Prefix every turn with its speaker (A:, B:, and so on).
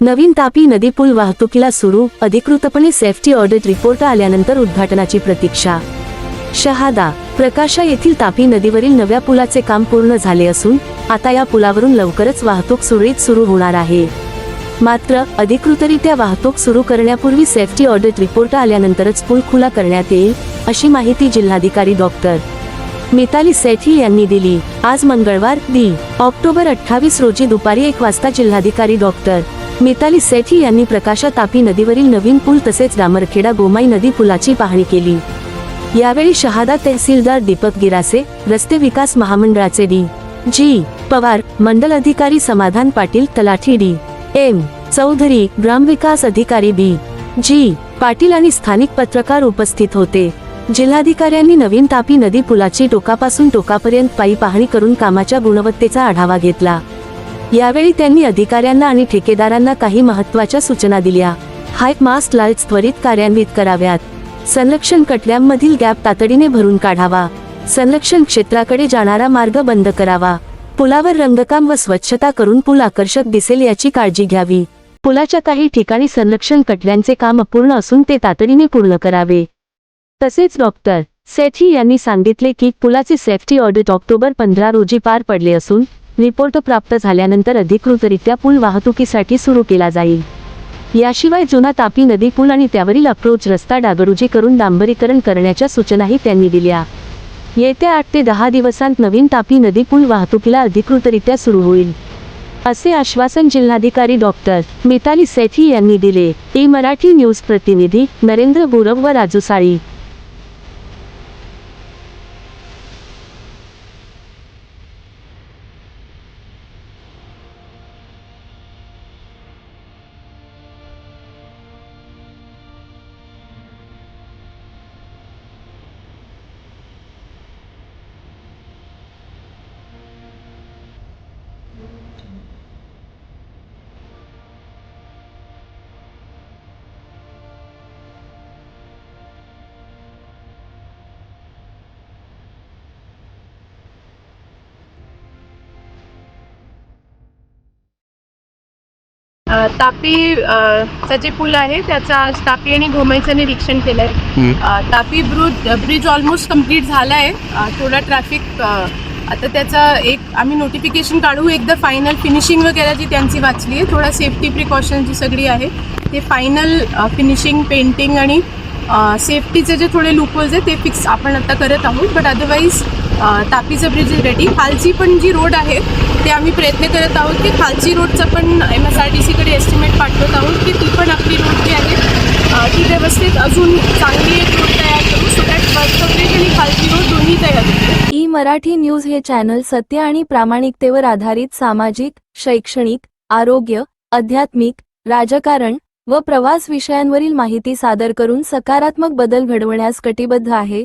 A: नवीन तापी नदी पूल वाहतुकीला सुरू अधिकृतपणे सेफ्टी ऑडिट रिपोर्ट आल्यानंतर उद्घाटनाची प्रतीक्षा. शहादा प्रकाशा येथील तापी नदीवरील नव्या पुलाचे काम पूर्ण झाले असून आता या पुलावरून लवकरच वाहतूक सुरळीत सुरू होणार आहे. मात्र अधिकृतरित्या वाहतूक सुरू करण्यापूर्वी सेफ्टी ऑडिट रिपोर्ट आल्यानंतरच पूल खुला करण्यात येईल अशी माहिती जिल्हाधिकारी डॉक्टर मिताली सेठी यांनी दिली. आज मंगळवार दी. ऑक्टोबर अठ्ठावीस रोजी दुपारी एक वाजता जिल्हाधिकारी डॉक्टर मिताली सेठी यांनी प्रकाशा तापी नदीवरील नवीन पूल तसेच डामरखेडा गोमाई नदी पुलाची पाहणी केली. यावेळी शहादा तहसीलदार दीपक गिरासे रस्ते विकास महामंडळाचे डी. जी. पवार मंडल अधिकारी समाधान पाटील तलाठी डी. एम. चौधरी ग्रामविकास अधिकारी बी. जी. पाटील आणि स्थानिक पत्रकार उपस्थित होते. जिल्हाधिकाऱ्यांनी नवीन तापी नदी पुलाची टोकापासून टोकापर्यंत पायी पाहणी करून कामाच्या गुणवत्तेचा आढावा घेतला. यावेळी त्यांनी अधिकाऱ्यांना आणि ठेकेदारांना काही महत्त्वाच्या सूचना दिल्या. हाय मास्ट लाईट्स त्वरित कार्यान्वित कराव्यात. संरक्षण कटड्यांमधील गॅप तातडीने भरून काढावा. संरक्षण क्षेत्राकडे जाणारा मार्ग बंद करावा. पुलावर रंगकाम व स्वच्छता करून पूल आकर्षक दिसेल याची काळजी घ्यावी. पुलाच्या काही ठिकाणी संरक्षण कटड्यांचे काम अपूर्ण असून ते तातडीने पूर्ण करावे. तसेच डॉक्टर सेठी यांनी सांगितले की पुलाचे सेफ्टी ऑडिट ऑक्टोबर पंधरा रोजी पार पडले असून रिपोर्ट प्राप्त झाल्यानंतर अधिकृतरित्या पूल वाहतुकीसाठी सुरू केला जाईल. याशिवाय जुना तापी नदी पूल आणि त्यावरील अप्रोच रस्ता डागडुजी करून डांबरीकरण करण्याच्या सूचनाही त्यांनी दिल्या. येत्या आठ ते दहा दिवसांत नवीन तापी नदी पूल वाहतुकीला अधिकृतरित्या सुरू होईल. असे आश्वासन जिल्हाधिकारी डॉक्टर मिताली सेठी यांनी दिले. ई मराठी न्यूज प्रतिनिधी नरेंद्र गुरव व राजू साळी.
B: तापी जे पूल आहे त्याचा आज तापी आणि घोमाईचं निरीक्षण केलं आहे Tapi bridge bridge almost complete झाला आहे थोडा ट्रॅफिक आता त्याचा एक आम्ही नोटिफिकेशन काढू. एकदा फायनल फिनिशिंग वगैरे जी त्यांची वाचली आहे थोडा सेफ्टी प्रिकॉशन जी सगळी आहे ते फायनल फिनिशिंग पेंटिंग आणि सेफ्टीचे जे थोडे लूपहोल्स आहे ते फिक्स आपण आता करत आहोत. बट अदरवाईज तापीचं ब्रिज रेडी. खालची पण जी रोड आहे ते आम्ही प्रयत्न करत आहोत की खालची रोडचं पण एम एस आर टी सीकडे एस्टिमेट पाठवत आहोत की ती पण आपली रोड जी आहे ती व्यवस्थित अजून चांगली एक रोड तयार करू. सो दॅट ब्रिज आणि खालची रोड दोन्ही तयार होतील.
C: ई मराठी न्यूज हे चॅनल सत्य आणि प्रामाणिकतेवर आधारित सामाजिक शैक्षणिक आरोग्य आध्यात्मिक राजकारण व प्रवास विषयांवरील माहिती सादर करून सकारात्मक बदल घडवण्यास कटिबद्ध आहे.